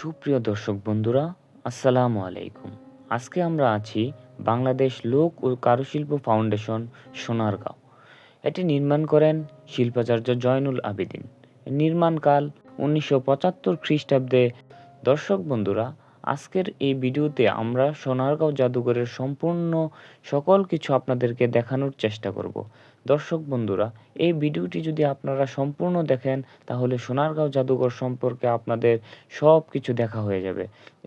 সুপ্রিয় দর্শক বন্ধুরা, আসসালামু আলাইকুম। আজকে আমরা আছি বাংলাদেশ লোক ও কারুশিল্প ফাউন্ডেশন, সোনারগাঁও। এটি নির্মাণ করেন শিল্পাচার্য জয়নুল আবেদিন। নির্মাণকাল উনিশশো পঁচাত্তর খ্রিস্টাব্দে। দর্শক বন্ধুরা, আজকের এই ভিডিওতে আমরা সোনারগাঁও জাদুঘরের সম্পূর্ণ সকল কিছু আপনাদেরকে দেখানোর চেষ্টা করব। দর্শক বন্ধুরা, এই ভিডিওটি যদি আপনারা সম্পূর্ণ দেখেন, তাহলে সোনারগাঁও জাদুঘর সম্পর্কে আপনাদের সব কিছু দেখা হয়ে যাবে।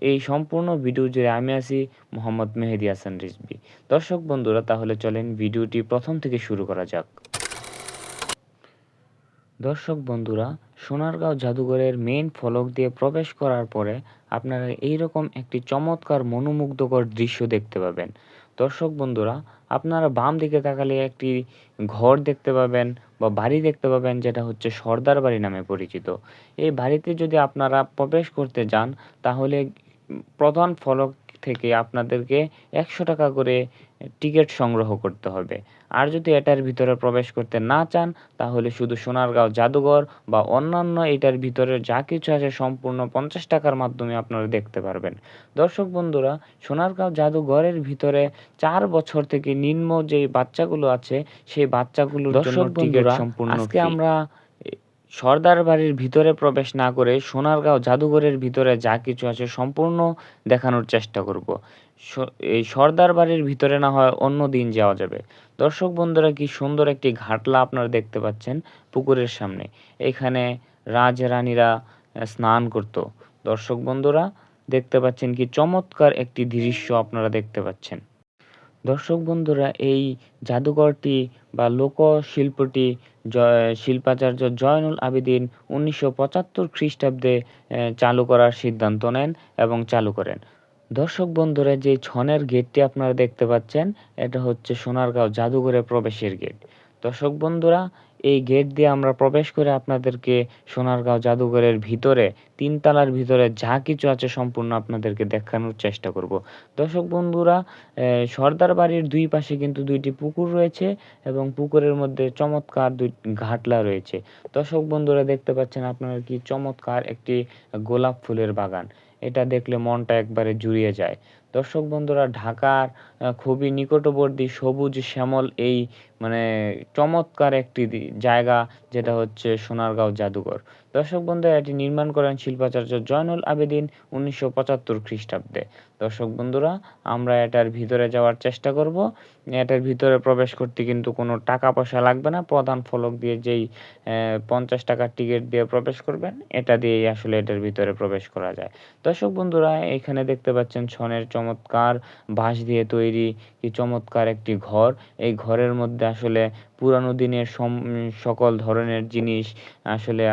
এই সম্পূর্ণ ভিডিও জুড়ে আমি আছি মোহাম্মদ মেহেদি হাসান রিজবি দর্শক বন্ধুরা, তাহলে চলেন ভিডিওটি প্রথম থেকে শুরু করা যাক। দর্শক বন্ধুরা, সোনারগাঁও জাদুঘরের মেইন ফলক দিয়ে প্রবেশ করার পরে আপনারা এইরকম একটি চমৎকার মনোমুগ্ধকর দৃশ্য দেখতে পাবেন। দর্শক বন্ধুরা আপনারা বাম দিকে তাকালে একটি ঘর দেখতে পাবেন বা বাড়ি দেখতে পাবেন, যেটা হচ্ছে সর্দার বাড়ি নামে পরিচিত। এই বাড়িতে যদি আপনারা প্রবেশ করতে যান, তাহলে প্রধান ফলক থেকে আপনাদেরকে একশো টাকা করে টিকিট সংগ্রহ করতে হবে। আর যদি এটার ভিতরে প্রবেশ করতে না চান তাহলে শুধু সোনারগাঁও জাদুঘর বা অন্যান্য এটার ভিতরে যা কিছু আছে সম্পূর্ণ পঞ্চাশ টাকার মাধ্যমে আপনারা দেখতে পারবেন। দর্শক বন্ধুরা সোনারগাঁও জাদুঘরের ভিতরে চার বছর থেকে নিম্ন যে বাচ্চাগুলো আছে সেই বাচ্চাগুলো টিকিট সম্পূর্ণ আজকে আমরা সর্দার বাড়ির ভিতরে প্রবেশ না করে সোনারগাঁও জাদুঘরের ভিতরে যা কিছু আছে সম্পূর্ণ দেখানোর চেষ্টা করব। এই সর্দার বাড়ির ভিতরে না হয় অন্য দিন যাওয়া যাবে। দর্শক বন্ধুরা, কি সুন্দর একটি ঘাটলা আপনারা দেখতে পাচ্ছেন পুকুরের সামনে। এখানে রাজরানীরা স্নান করত। দর্শক বন্ধুরা, দেখতে পাচ্ছেন কি চমৎকার একটি দৃশ্য আপনারা দেখতে পাচ্ছেন। দর্শক বন্ধুরা, এই জাদুঘরটি বা লোকশিল্পটি জয় শিল্পাচার্য জয়নুল আবেদিন উনিশশো পঁচাত্তর খ্রিস্টাব্দে চালু করার সিদ্ধান্ত নেন এবং চালু করেন। দর্শক বন্ধুরা, যে ছনের গেটটি আপনারা দেখতে পাচ্ছেন, এটা হচ্ছে সোনারগাঁও জাদুঘরে প্রবেশের গেট। দর্শক বন্ধুরা, এই গেট দিয়ে আমরা প্রবেশ করে আপনাদেরকে সোনারগাঁও জাদুঘরের ভিতরে, তিনতলার ভিতরে যা কিছু আছে সম্পূর্ণ আপনাদেরকে দেখানোর চেষ্টা করব। দর্শক বন্ধুরা সর্দার বাড়ির দুই পাশে কিন্তু দুইটি পুকুর রয়েছে এবং পুকুরের মধ্যে চমৎকার দুই ঘাটলা রয়েছে। দর্শক বন্ধুরা, দেখতে পাচ্ছেন আপনারা কি চমৎকার একটি গোলাপ ফুলের বাগান। এটা দেখলে মনটা একবারে জুড়িয়ে যায়। দর্শক বন্ধুরা ঢাকার খুবই নিকটবর্তী সবুজ শ্যামল এই মানে চমৎকার একটি জায়গা যেটা হচ্ছে সোনারগাঁও জাদুঘর। দর্শক বন্ধুরা, এটি নির্মাণ করেন শিল্পাচার্য জয়নুল আবেদিন উনিশশো পঁচাত্তর খ্রিস্টাব্দে। দর্শক বন্ধুরা, আমরা এটার ভিতরে যাওয়ার চেষ্টা করব। এটার ভিতরে প্রবেশ করতে কিন্তু কোনো টাকা পয়সা লাগবে না। প্রধান ফলক দিয়ে যেই পঞ্চাশ টাকার টিকিট দিয়ে প্রবেশ করবেন, এটা দিয়েই আসলে এটার ভিতরে প্রবেশ করা যায়। দর্শক বন্ধুরা, এখানে দেখতে পাচ্ছেন ছনের চমৎকার বাঁশ দিয়ে তৈরি কি চমৎকার একটি ঘর। এই ঘরের মধ্যে আসলে পুরানো দিনের সম, সকল ধরনের জিনিস আসলে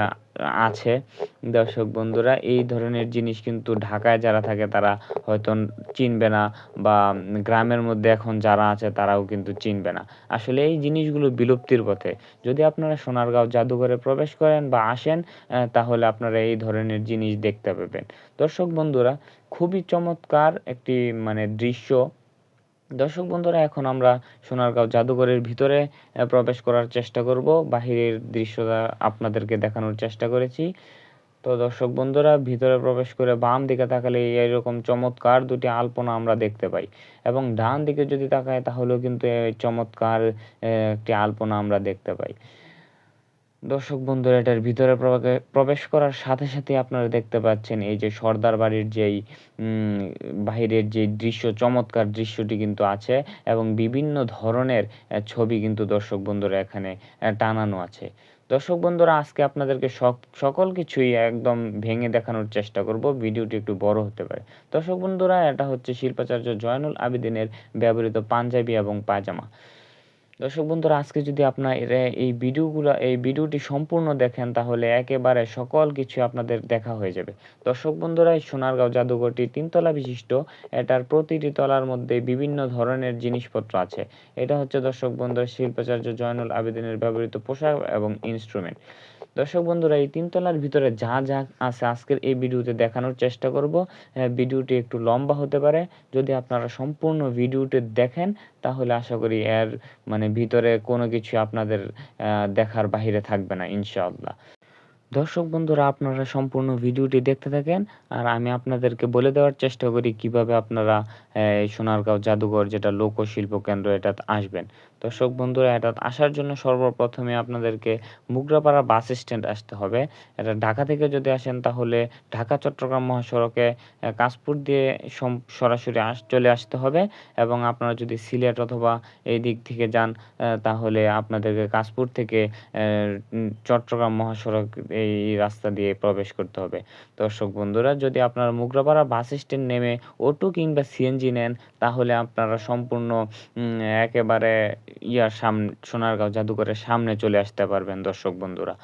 আছে। দর্শক বন্ধুরা, এই ধরনের জিনিস কিন্তু ঢাকায় যারা থাকে তারা হয়তো চিনবে না বা গ্রামের মধ্যে এখন যারা আছে তারাও কিন্তু চিনবে না। আসলে এই জিনিসগুলো বিলুপ্তির পথে। যদি আপনারা সোনারগাঁও জাদুঘরে প্রবেশ করেন বা আসেন তাহলে আপনারা এই ধরনের জিনিস দেখতে পাবেন। দর্শক বন্ধুরা, খুবই চমৎকার একটি মানে দৃশ্য দর্শক বন্ধুরা, এখন আমরা সোনারগাঁও জাদুঘরের ভিতরে প্রবেশ করার চেষ্টা করব। বাহিরের দৃশ্যটা আপনাদেরকে দেখানোর চেষ্টা করেছি। তো দর্শক বন্ধুরা, ভিতরে প্রবেশ করে বাম দিকে তাকালে এইরকম চমৎকার দুটি আলপনা আমরা দেখতে পাই। এবং ডান দিকে যদি তাকাই তাহলেও কিন্তু চমৎকার একটি আলপনা আমরা দেখতে পাই। দর্শক বন্ধুরা, এটার ভিতরে প্রবেশ করার সাথে সাথে আপনারা দেখতে পাচ্ছেন এই যে সর্দার বাড়ির যেই বাহিরের যে দৃশ্য, চমৎকার দৃশ্যটি কিন্তু আছে এবং বিভিন্ন ধরনের ছবি কিন্তু দর্শক বন্ধুরা এখানে টানানো আছে। দর্শক বন্ধুরা, আজকে আপনাদেরকে সকল কিছুই একদম ভেঙে দেখানোর চেষ্টা করব, ভিডিওটি একটু বড় হতে পারে। দর্শক বন্ধুরা, এটা হচ্ছে শিল্পাচার্য জয়নুল আবেদিনের ব্যবহৃত পাঞ্জাবি এবং পায়জামা। দর্শক বন্ধুরা, আজকে যদি আপনার এই ভিডিওগুলো, এই ভিডিওটি সম্পূর্ণ দেখেন, তাহলে একেবারে সকল কিছু আপনাদের দেখা হয়ে যাবে। দর্শক বন্ধুরা, এই সোনারগাঁও জাদুঘরটি তিনতলা বিশিষ্ট। এটার প্রতিটি তলার মধ্যে বিভিন্ন ধরনের জিনিসপত্র আছে। এটা হচ্ছে দর্শক বন্ধুরা, শিল্পাচার্য জয়নুল আবেদিনের ব্যবহৃত পোশাক এবং ইনস্ট্রুমেন্ট দর্শক বন্ধুরা, এই তিনতলার ভিতরে যা যা আছে আজকের এই ভিডিওতে দেখানোর চেষ্টা করব। ভিডিওটি একটু লম্বা হতে পারে। যদি আপনারা সম্পূর্ণ ভিডিওটি দেখেন তাহলে আশা করি এর মানে ভিতরে কোনো কিছু আপনাদের দেখার বাহিরে থাকবে না, ইনশাআল্লাহ। দর্শক বন্ধুরা, আপনারা সম্পূর্ণ ভিডিওটি দেখতে থাকেন, আর আমি আপনাদেরকে বলে দেওয়ার চেষ্টা করি কীভাবে আপনারা সোনারগাঁও জাদুঘর যেটা লোকশিল্প কেন্দ্র এটা আসবেন। দর্শক বন্ধুরা, এটা আসার জন্য সর্বপ্রথমে আপনাদেরকে মুগরাপাড়া বাস স্ট্যান্ড আসতে হবে। এটা ঢাকা থেকে যদি আসেন, তাহলে ঢাকা, চট্টগ্রাম মহাসড়কে কাশপুর দিয়ে সরাসরি আস, চলে আসতে হবে এবং আপনারা যদি সিলেট অথবা এই দিক থেকে যান তাহলে আপনাদেরকে কাশপুর থেকে চট্টগ্রাম মহাসড়ক এই রাস্তা দিয়ে প্রবেশ করতে হবে। দর্শক বন্ধুরা, যদি আপনারা মুগরাপাড়া বাস স্ট্যান্ড নেমে অটো কিংবা সিএনজি নেন, তাহলে আপনারা সম্পূর্ণ একেবারে ইয়ার সামনে, সোনারগাঁও জাদুঘরের সামনে চলে আসতে পারবেন দর্শক বন্ধুরা।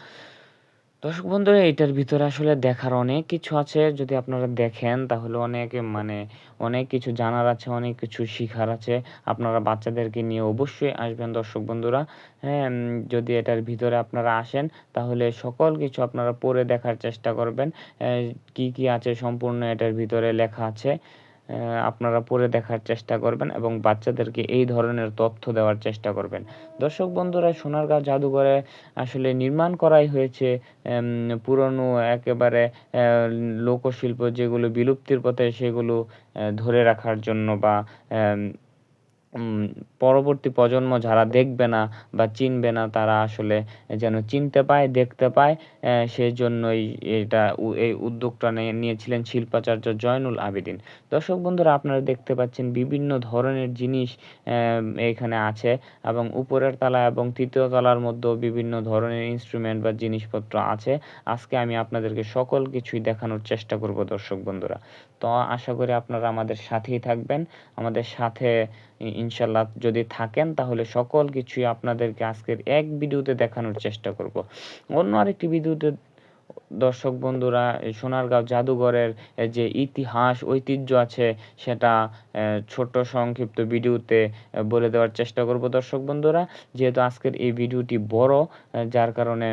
দর্শক বন্ধুরা, এটার ভিতরে আসলে দেখার অনেক কিছু আছে। যদি আপনারা দেখেন, তাহলে অনেক মানে অনেক কিছু জানার আছে, অনেক কিছু শিখার আছে। আপনারা বাচ্চাদেরকে নিয়ে অবশ্যই আসবেন দর্শক বন্ধুরা। হ্যাঁ যদি এটার ভিতরে আপনারা আসেন, তাহলে সকল কিছু আপনারা পড়ে দেখার চেষ্টা করবেন। কি কি আছে সম্পূর্ণ এটার ভিতরে লেখা আছে। আপনারা পড়ে দেখার চেষ্টা করবেন এবং বাচ্চাদেরকে এই ধরনের তথ্য দেওয়ার চেষ্টা করবেন। দর্শক বন্ধুরা, সোনারগাঁও জাদুঘরে আসলে নির্মাণ করাই হয়েছে পুরনো একেবারে লোকশিল্প যেগুলো বিলুপ্তির পথে সেগুলো ধরে রাখার জন্য বা পরবর্তী প্রজন্ম যারা দেখবে না বা চিনবে না, তারা আসলে যেন চিনতে পায়, দেখতে পায়। সেই জন্যই এটা এই উদ্যোগটা নিয়েছিলেন শিল্পাচার্য জয়নুল আবেদিন। দর্শক বন্ধুরা, আপনারা দেখতে পাচ্ছেন বিভিন্ন ধরনের জিনিস এখানে আছে এবং উপরের তলা এবং তৃতীয় তলার মধ্যেও বিভিন্ন ধরনের ইনস্ট্রুমেন্ট বা জিনিসপত্র আছে। আজকে আমি আপনাদেরকে সকল কিছুই দেখানোর চেষ্টা করব, দর্শক বন্ধুরা। তো আশা করি আপনারা আমাদের সাথেই থাকবেন। আমাদের সাথে ইনশাল্লাহ যদি থাকেন, তাহলে সকল কিছুই আপনাদেরকে আজকের এক ভিডিওতে দেখানোর চেষ্টা করব। অন্য আরেকটি ভিডিওতে দর্শক বন্ধুরা সোনারগাঁও জাদুঘরের যে ইতিহাস, ঐতিহ্য আছে, সেটা ছোট সংক্ষিপ্ত ভিডিওতে বলে দেওয়ার চেষ্টা করব দর্শক বন্ধুরা। যেহেতু আজকের এই ভিডিওটি বড় যার কারণে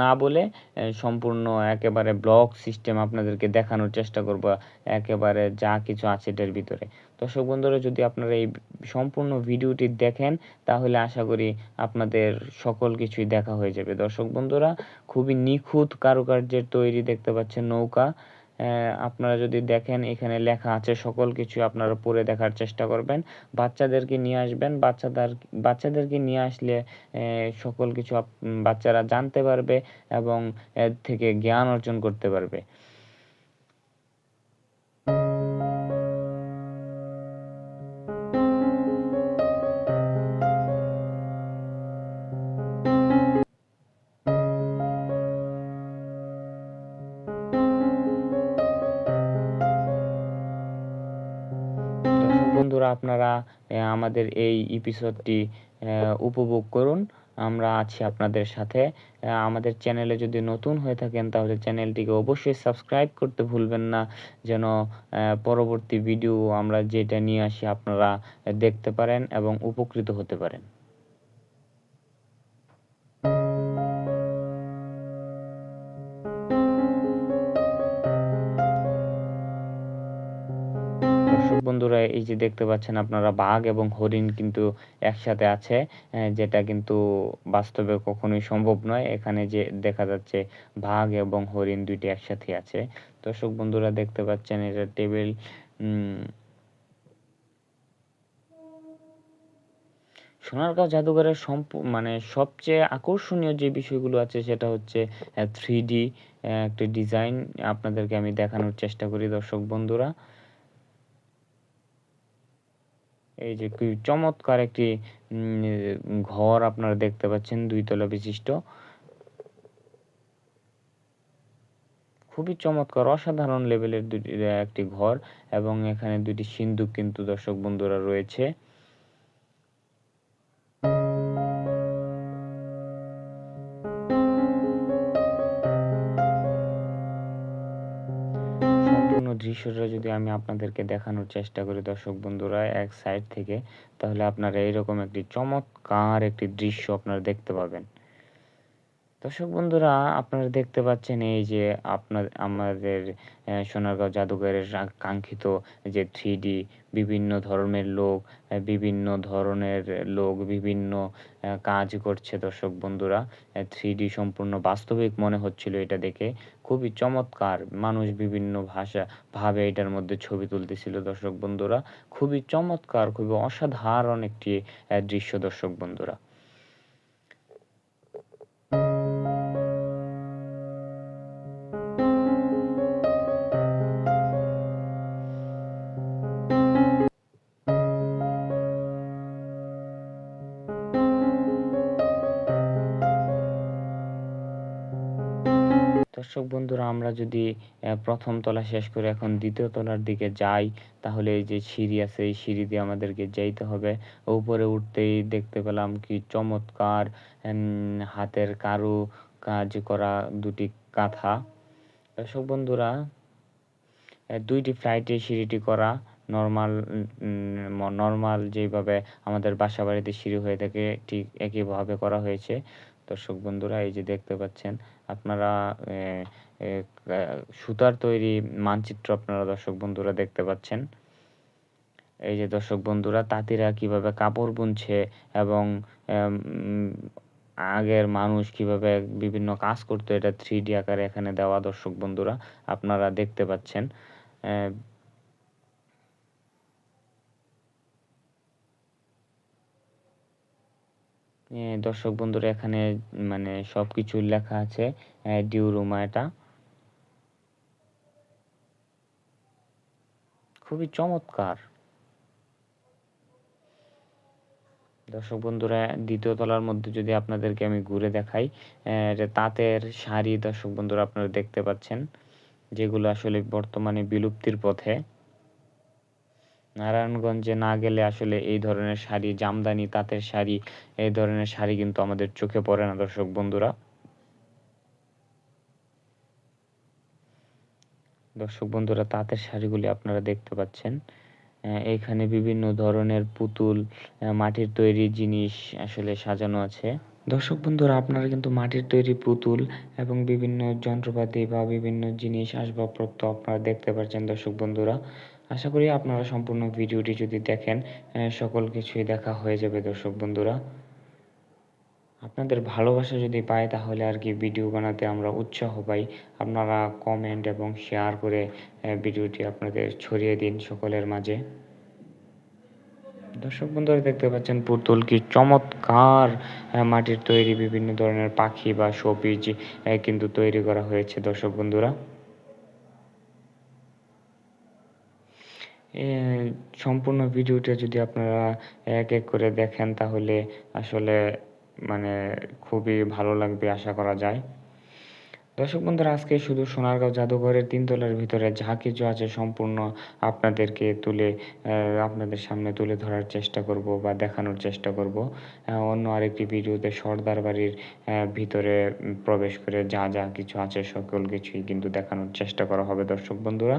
না বলে সম্পূর্ণ একেবারে ব্লগ সিস্টেম আপনাদেরকে দেখানোর চেষ্টা করব, একেবারে যা কিছু আছে এটার ভিতরে। দর্শক বন্ধুরা, যদি আপনারা এই সম্পূর্ণ ভিডিওটি দেখেন, তাহলে আশা করি আপনাদের সকল কিছুই দেখা হয়ে যাবে। দর্শক বন্ধুরা, খুবই নিখুঁত কারুকার্যের তৈরি দেখতে পাচ্ছেন নৌকা। আপনারা যদি দেখেন, এখানে লেখা আছে, সকল কিছু আপনারা পড়ে দেখার চেষ্টা করবেন। বাচ্চাদেরকে নিয়ে আসবেন। বাচ্চাদের, বাচ্চাদেরকে নিয়ে আসলে সকল কিছু বাচ্চারা জানতে পারবে এবং এর থেকে জ্ঞান অর্জন করতে পারবে। বন্ধুরা, আপনারা আমাদের এই এপিসোডটি উপভোগ করুন। আমরা আছি আপনাদের সাথে। আমাদের চ্যানেলে যদি নতুন হয়ে থাকেন, তাহলে চ্যানেলটিকে অবশ্যই সাবস্ক্রাইব করতে ভুলবেন না, যেন পরবর্তী ভিডিও আমরা যেটা নিয়ে আসি, আপনারা দেখতে পারেন এবং উপকৃত হতে পারেন। এই যে দেখতে পাচ্ছেন আপনারা বাঘ এবং হরিণ কিন্তু একসাথে আছে যেটা কিন্তু বাস্তবে কখনোই সম্ভব নয়। এখানে যে দেখা যাচ্ছে বাঘ এবং হরিণ দুইটি একসাথে আছে। দর্শক বন্ধুরা দেখতে পাচ্ছেন এটা টেবিল সোনারগাঁও জাদুঘরের সম্প মানে সবচেয়ে আকর্ষণীয় যে বিষয়গুলো আছে সেটা হচ্ছে থ্রি ডি একটা ডিজাইন। আপনাদেরকে আমি দেখানোর চেষ্টা করি দর্শক বন্ধুরা। এই যে কি চমৎকার একটি ঘর আপনারা দেখতে পাচ্ছেন দুই তলা বিশিষ্ট। খুবই চমৎকার, অসাধারণ লেভেলের দুটি, একটি ঘর এবং এখানে দুটি সিন্ধুক কিন্তু দর্শক বন্ধুরা রয়েছে। দৃশ্যটা যদি আমি আপনাদেরকে দেখানোর চেষ্টা করি দর্শক বন্ধুরা, এক সাইড থেকে, তাহলে আপনারা এইরকম একটি চমৎকার একটি দৃশ্য আপনারা দেখতে পাবেন। দর্শক বন্ধুরা, আপনারা দেখতে পাচ্ছেন এই যে আপনার, আমাদের সোনারগাঁও জাদুঘরের কাঙ্ক্ষিত যে থ্রিডি বিভিন্ন ধরনের লোক বিভিন্ন ধরনের লোক বিভিন্ন কাজ করছে দর্শক বন্ধুরা। থ্রিডি সম্পূর্ণ বাস্তবিক মনে হচ্ছিল এটা দেখে। খুবই চমৎকার মানুষ বিভিন্ন ভাষা, ভাবে এটার মধ্যে ছবি তুলতেছিল দর্শক বন্ধুরা। খুবই চমৎকার, খুবই অসাধারণ একটি দৃশ্য দর্শক বন্ধুরা। দর্শক বন্ধুরা, আমরা যদি প্রথম তলা শেষ করে এখন দ্বিতীয় তলার দিকে যাই, তাহলে এই যে সিঁড়ি আছে, এই সিঁড়ি দিয়ে আমাদেরকে যাইতে হবে। উপরে উঠতেই দেখতে পেলাম কি চমৎকার হাতের কারু কাজ করা দুটি কাঁথা। দর্শক বন্ধুরা দুইটি ফ্লাইটে সিঁড়িটি করা নর্মাল নর্মাল যেভাবে আমাদের বাসা বাড়িতে সিঁড়ি হয়ে থাকে, ঠিক একইভাবে করা হয়েছে। দর্শক বন্ধুরা, এই যে দেখতে পাচ্ছেন, আপনারা সুতার তৈরি মানচিত্র আপনারা দর্শক বন্ধুরা দেখতে পাচ্ছেন। এই যে দর্শক বন্ধুরা, তাঁতিরা কীভাবে কাপড় বুনছে এবং আগের মানুষ কীভাবে বিভিন্ন কাজ করতো, এটা থ্রি ডি আকারে এখানে দেওয়া দর্শক বন্ধুরা, আপনারা দেখতে পাচ্ছেন আহ, এ, দর্শক বন্ধুরা, এখানে মানে সবকিছু লেখা আছে ডিউরুমা এটা। খুবই চমৎকার। দর্শক বন্ধুরা, দ্বিতীয় তলার মধ্যে যদি আপনাদেরকে আমি ঘুরে দেখাই তাঁতের শাড়ি, দর্শক বন্ধুরা, আপনারা দেখতে পাচ্ছেন, যেগুলো আসলে বর্তমানে বিলুপ্তির পথে। নারায়ণগঞ্জে না গেলে আসলে এই ধরনের শাড়ি, জামদানি, তাঁতের শাড়ি, এই ধরনের শাড়ি কিন্তু আমাদের চোখে পড়ে না, দর্শক বন্ধুরা। দর্শক বন্ধুরা, তাঁতের শাড়িগুলি আপনারা দেখতে পাচ্ছেন। এখানে বিভিন্ন ধরনের পুতুল মাটির তৈরি জিনিস আসলে সাজানো আছে। দর্শক বন্ধুরা, আপনারা কিন্তু মাটির তৈরি পুতুল এবং বিভিন্ন যন্ত্রপাতি বা বিভিন্ন জিনিস, আসবাবপত্র আপনারা দেখতে পাচ্ছেন দর্শক বন্ধুরা। আশা করি আপনারা সম্পূর্ণ ভিডিওটি যদি দেখেন সকল কিছুই দেখা হয়ে যাবে দর্শক বন্ধুরা। আপনাদের ভালোবাসা যদি পাই তাহলে আর কি ভিডিও বানাতে আমরা উৎসাহ পাই। আপনারা কমেন্ট এবং শেয়ার করে ভিডিওটি আপনাদের ছড়িয়ে দিন সকলের মাঝে। দর্শক বন্ধুরা দেখতে পাচ্ছেন, পুতুল কি চমৎকার মাটির তৈরি বিভিন্ন ধরনের পাখি বা শোপিজ কিন্তু তৈরি করা হয়েছে দর্শক বন্ধুরা। সম্পূর্ণ ভিডিওটা যদি আপনারা এক এক করে দেখেন, তাহলে আসলে মানে খুবই ভালো লাগবে, আশা করা যায়। দর্শক বন্ধুরা, আজকে শুধু সোনারগাঁও জাদুঘরের তিনতলার ভিতরে যা কিছু আছে সম্পূর্ণ আপনাদেরকে তুলে আপনাদের সামনে তুলে ধরার চেষ্টা করব বা দেখানোর চেষ্টা করব। অন্য আরেকটি ভিডিওতে সর্দার বাড়ির ভিতরে প্রবেশ করে যা যা কিছু আছে সকল কিছুই কিন্তু দেখানোর চেষ্টা করা হবে দর্শক বন্ধুরা।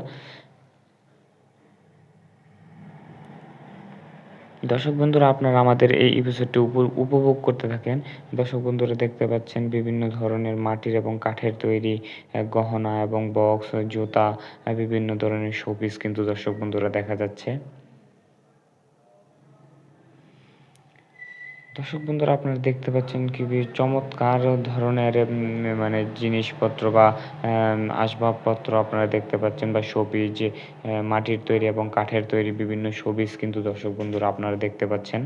দর্শক বন্ধুরা, আপনারা আমাদের এই এপিসোডটি উপভোগ করতে থাকেন। দর্শক বন্ধুরা, দেখতে পাচ্ছেন বিভিন্ন ধরনের মাটির এবং কাঠের তৈরি গহনা এবং বক্স জুতা বিভিন্ন ধরনের শোপিস কিন্তু দর্শক বন্ধুরা দেখা যাচ্ছে। দর্শক বন্ধুরা, আপনারা দেখতে পাচ্ছেন খুবই চমৎকার ধরনের মানে জিনিসপত্র বা আসবাবপত্র আপনারা দেখতে পাচ্ছেন বা শোপিস মাটির তৈরি এবং কাঠের তৈরি বিভিন্ন শোপিস কিন্তু দর্শক বন্ধুরা আপনারা দেখতে পাচ্ছেন।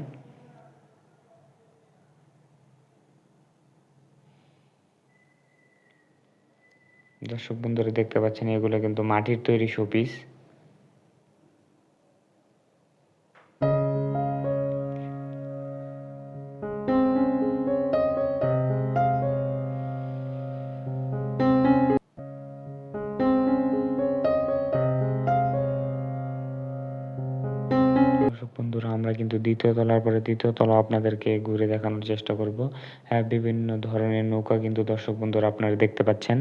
দর্শক বন্ধুরা দেখতে পাচ্ছেন এগুলো কিন্তু মাটির তৈরি শোপিস। কিন্তু দ্বিতীয় তলার পরে তৃতীয় তলা আপনাদেরকে ঘুরে দেখানোর চেষ্টা করব। হ্যাঁ বিভিন্ন ধরনের নৌকা কিন্তু দর্শক বন্ধুরা আপনারা দেখতে পাচ্ছেন।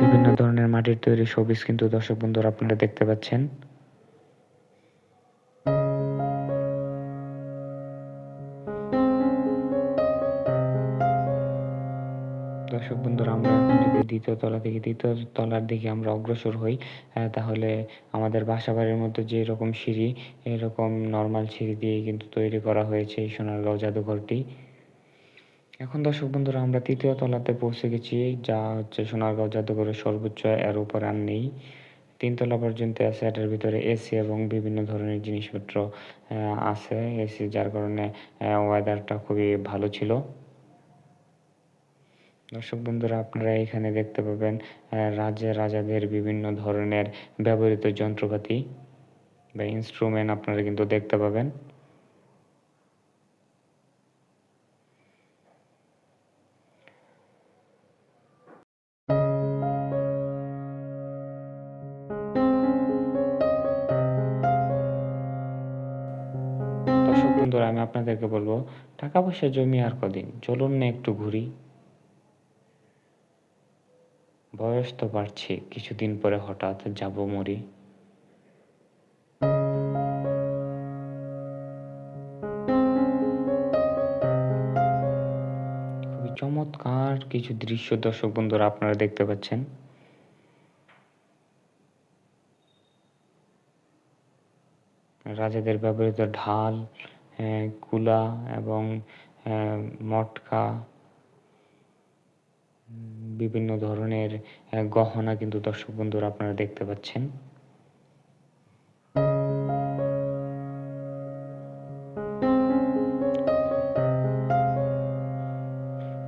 বিভিন্ন ধরনের মাটির তৈরি শোপিস কিন্তু দর্শক বন্ধুরা আপনারা দেখতে পাচ্ছেন। দর্শক বন্ধুরা, আমরা যদি দ্বিতীয় তলা থেকে তৃতীয় তলার দিকে আমরা অগ্রসর হই তাহলে আমাদের বাসা বাড়ির মধ্যে যে রকম সিঁড়ি, এরকম নর্মাল সিঁড়ি দিয়ে কিন্তু তৈরি করা হয়েছে এই সোনারগাঁও জাদুঘরটি। এখন দর্শক বন্ধুরা, আমরা তৃতীয় তলাতে পৌঁছে গেছি, যা হচ্ছে সোনারগাঁও জাদুঘরের সর্বোচ্চ, এর উপর আর নেই। তিনতলা পর্যন্ত আছে, এটার ভিতরে এসি এবং বিভিন্ন ধরনের জিনিসপত্র আছে। এসি যার কারণে ওয়েদারটা খুবই ভালো ছিল। দর্শক বন্ধুরা, আপনারা এখানে দেখতে পাবেন রাজা রাজাদের বিভিন্ন ধরনের ব্যবহৃত যন্ত্রপাতি বা ইনস্ট্রুমেন্ট আপনারা কিন্তু দেখতে পাবেন। দর্শক বন্ধুরা, আমি আপনাদেরকে বলব, টাকা পয়সা জমি আর কদিন, চলুন না একটু ঘুরি। বয়স তো বাড়ছে, কিছুদিন পরে হঠাৎ যাব মরি। খুবই চমৎকার কিছু দৃশ্য দর্শক বন্ধুরা আপনারা দেখতে পাচ্ছেন। রাজাদের ব্যবহৃত ঢাল কুলা এবং মটকা। বিভিন্ন ধরনের গহনা কিন্তু দর্শক বন্ধুরা আপনারা দেখতে পাচ্ছেন।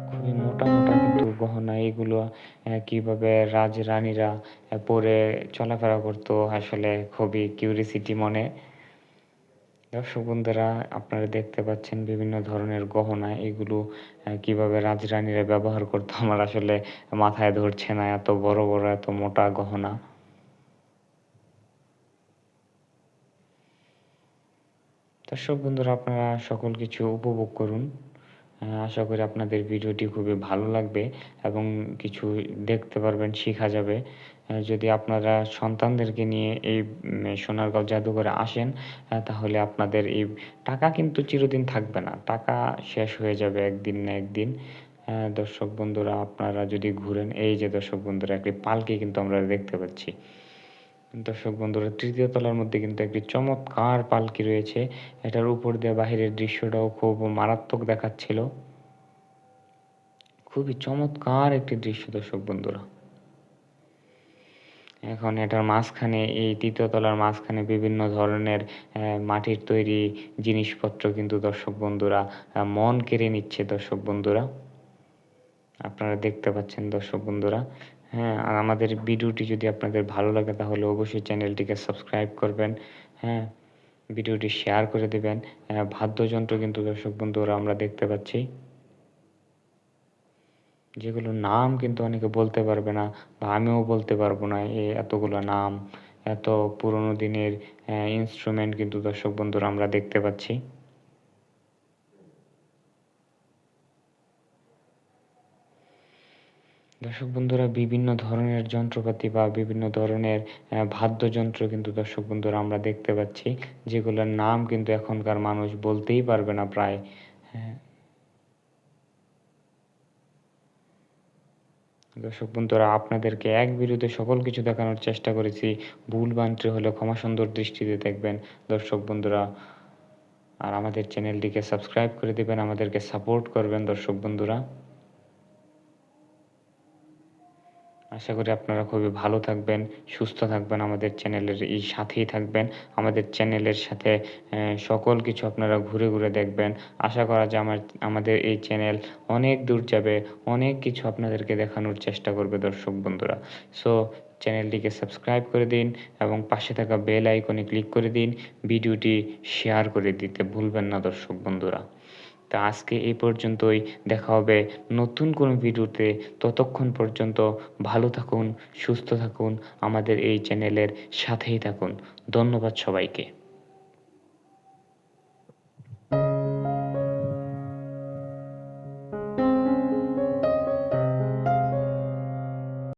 খুবই মোটা মোটা কিন্তু গহনা, এগুলো কীভাবে রাজ রানীরা পরে চলাফেরা করতো আসলে খুবই কিউরিসিটি মনে। দর্শক বন্ধুরা, আপনারা দেখতে পাচ্ছেন বিভিন্ন ধরনের গহনা। এগুলো কীভাবে রাজরানীরা ব্যবহার করতো আমার আসলে মাথায় ধরছে না, এত বড় বড়, এত মোটা গহনা। দর্শক বন্ধুরা, আপনারা সকল কিছু উপভোগ করুন। আশা করি আপনাদের ভিডিওটি খুবই ভালো লাগবে এবং কিছু দেখতে পারবেন, শেখা যাবে। যদি আপনারা সন্তানদেরকে নিয়ে এই সোনারগাঁও জাদুঘরে আসেন তাহলে আপনাদের এই টাকা কিন্তু চিরদিন থাকবে না। টাকা শেষ হয়ে যাবে একদিন না একদিন। দর্শক বন্ধুরা, আপনারা যদি ঘুরেন, এই যে দর্শক বন্ধুরা, একটি পালকি কিন্তু আমরা দেখতে পাচ্ছি। দর্শক বন্ধুরা, তৃতীয় তলার মধ্যে কিন্তু একটি চমৎকার পালকি রয়েছে। এটার উপর দিয়ে বাহিরের দৃশ্যটাও খুব মারাত্মক দেখাচ্ছিল। খুবই চমৎকার একটি দৃশ্য, দর্শক বন্ধুরা। এখন এটার মাঝখানে, এই তৃতীয় তলার মাঝখানে বিভিন্ন ধরনের মাটির তৈরি জিনিসপত্র কিন্তু দর্শক বন্ধুরা মন কেড়ে নিচ্ছে দর্শক বন্ধুরা। আপনারা দেখতে পাচ্ছেন দর্শক বন্ধুরা। হ্যাঁ আর আমাদের ভিডিওটি যদি আপনাদের ভালো লাগে তাহলে অবশ্যই চ্যানেলটিকে সাবস্ক্রাইব করবেন। হ্যাঁ ভিডিওটি শেয়ার করে দেবেন। বাদ্যযন্ত্র কিন্তু দর্শক বন্ধুরা আমরা দেখতে পাচ্ছি। যেগুলো নাম কিন্তু অনেকে বলতে পারবে না বা আমিও বলতে পারব না, এ এতগুলো নাম, এত পুরনো দিনের ইনস্ট্রুমেন্ট কিন্তু দর্শক বন্ধুরা আমরা দেখতে পাচ্ছি। দর্শক বন্ধুরা বিভিন্ন ধরনের যন্ত্রপাতি বা বিভিন্ন ধরনের বাদ্যযন্ত্র কিন্তু দর্শক বন্ধুরা আমরা দেখতে পাচ্ছি, যেগুলোর নাম কিন্তু এখনকার মানুষ বলতেই পারবে না প্রায়। হ্যাঁ। দর্শক বন্ধুরা, আপনাদেরকে এক বিরুদ্ধে সকল কিছু দেখানোর চেষ্টা করেছি। ভুল বান্ত্রি হলে ক্ষমা সুন্দর দৃষ্টিতে দেখবেন। দর্শক বন্ধুরা, আর আমাদের চ্যানেলটিকে সাবস্ক্রাইব করে দেবেন, আমাদেরকে সাপোর্ট করবেন দর্শক বন্ধুরা। আশা করি আপনারা খুবই ভালো থাকবেন, সুস্থ থাকবেন আমাদের চ্যানেলের এই সাথেই থাকবেন। আমাদের চ্যানেলের সাথে সকল কিছু আপনারা ঘুরে ঘুরে দেখবেন। আশা করা যায় আমার, আমাদের এই চ্যানেল অনেক দূর যাবে, অনেক কিছু আপনাদেরকে দেখানোর চেষ্টা করবে দর্শক বন্ধুরা। সো চ্যানেলটিকে সাবস্ক্রাইব করে দিন এবং পাশে থাকা বেল আইকনে ক্লিক করে দিন, ভিডিওটি শেয়ার করে দিতে ভুলবেন না দর্শক বন্ধুরা। তা আজকে এই পর্যন্তই। দেখা হবে নতুন কোনো ভিডিওতে। ততক্ষণ পর্যন্ত ভালো থাকুন, সুস্থ থাকুন আমাদের এই চ্যানেলের সাথেই থাকুন। ধন্যবাদ সবাইকে।